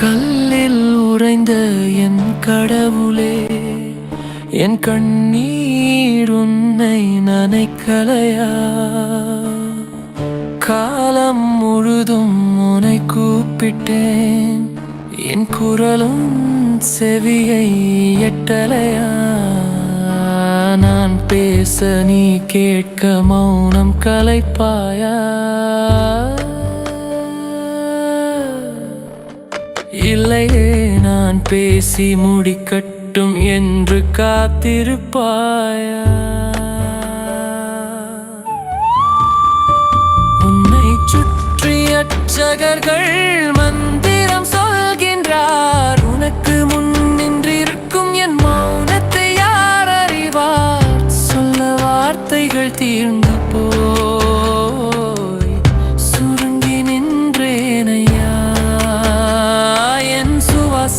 கல்லில் உறைந்த என் கடவுளே என் கண்ணீர் உன்னை நனைக்கலையா? காலம் முழுதும் உனை கூப்பிட்டேன் என் குரலும் செவியை எட்டலையா? நான் பேச நீ கேட்க மௌனம் கலைப்பாயா? நான் பேசி முடிக்கட்டும் என்று காத்திருப்பாயா? உன்னை சுற்றி அச்சகர்கள் மந்திரம் சொல்கின்றார்.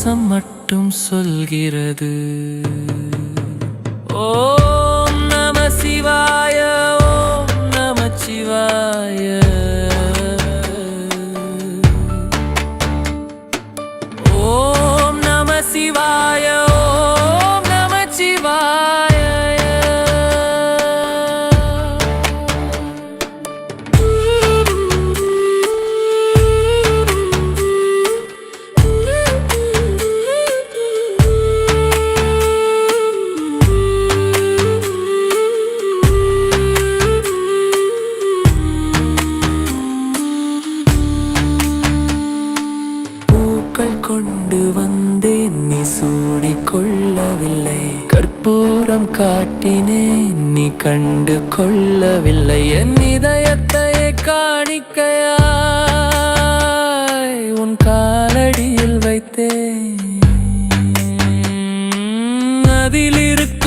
சுவாசம் மட்டும் சொல்கிறது. ஓம் நம சிவாய ஓம் நம சிவாய. கொண்டு வந்தேன். நீ சூடிக் கொள்ளவில்லை கற்பூரம் காட்டினேன். நீ கண்டு கொள்ளவில்லை என் இதயத்தையே காணிக்கையாய் உன் காலடியில் வைத்தேன். அதிலிருக்க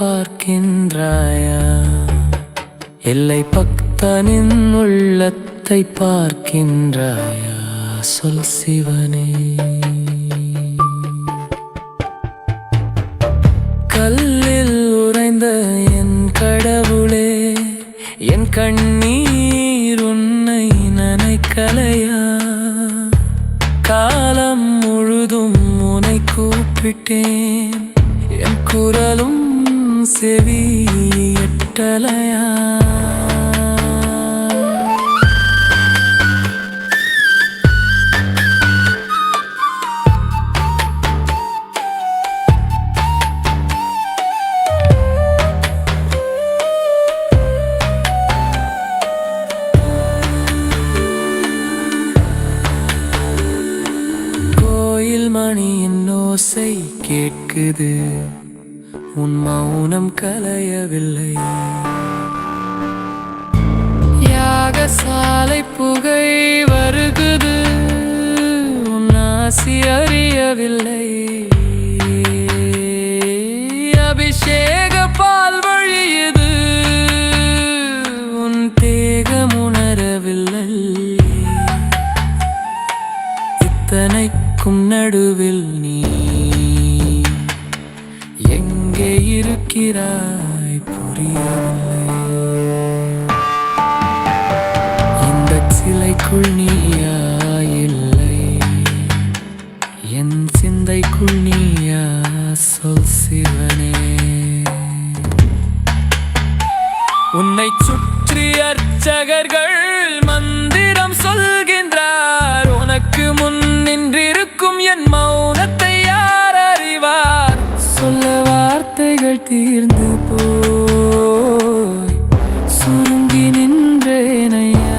பார்க்கின்றாயா? எல்லை பக்தனின் உள்ளத்தை பார்க்கின்றாயா? சொல் சிவனே. கல்லில் உறைந்த என் கடவுளே என் கண்ணீர் உன்னை நினைக்கலையா? காலம் முழுதும் உனை கூப்பிட்டேன் என் குரலும் செவி எட்டலையா மணியின் ஓசை கேட்குது. உன் மௌனம் கலையவில்லை. யாகசாலை புகை வருகுது. உன் ஆசி அறியவில்லை. அபிஷேக பால் வழியது. உன் தேகம் உணரவில்லை. இத்தனைக்கும் நடுவில் கேட்கிறாய் புரியவில்லை. இந்த சிலைக்குள் நீயா இல்லை என் சிந்தைக்குள் நீயா சொல் சிவனே. உன்னை சுற்றி அர்ச்சகர்கள் மந்திரம் சொல்கின்றார். உனக்கு முன் நின்றிருக்கும் என் மௌனத்தை தீர்ந்து போய் சுருங்கி நின்றேனையா?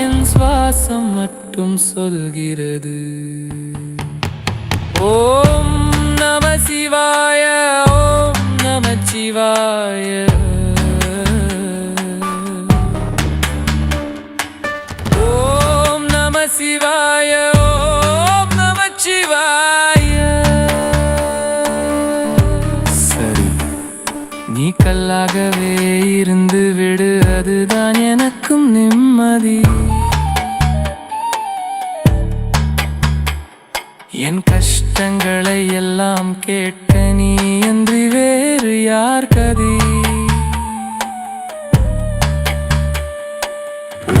என் சுவாசம் மட்டும் சொல்கிறது. ஓம் நம சிவாய ஓம் நம சிவாய. ஓம் நம சிவாய கல்லாகவே இருந்து விடு அதுதான் எனக்கும் நிம்மதி. என் கஷ்டங்களை எல்லாம் கேட்ட நீ என்று வேறு யார் கதி?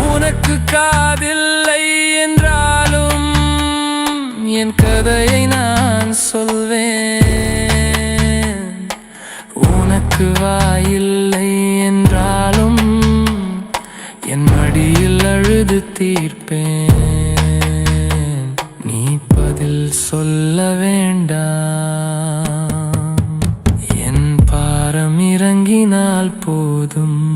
உனக்கு காதில்லை என்றாலும் என் கதையை நான் சொல்ல உனக்கு வாயில்லை என்றாலும் என் மடியில் அழுது தீர்ப்பேன். நீ பதில் சொல்ல வேண்டாம். என் பாரம் இறங்கினால் போதும்.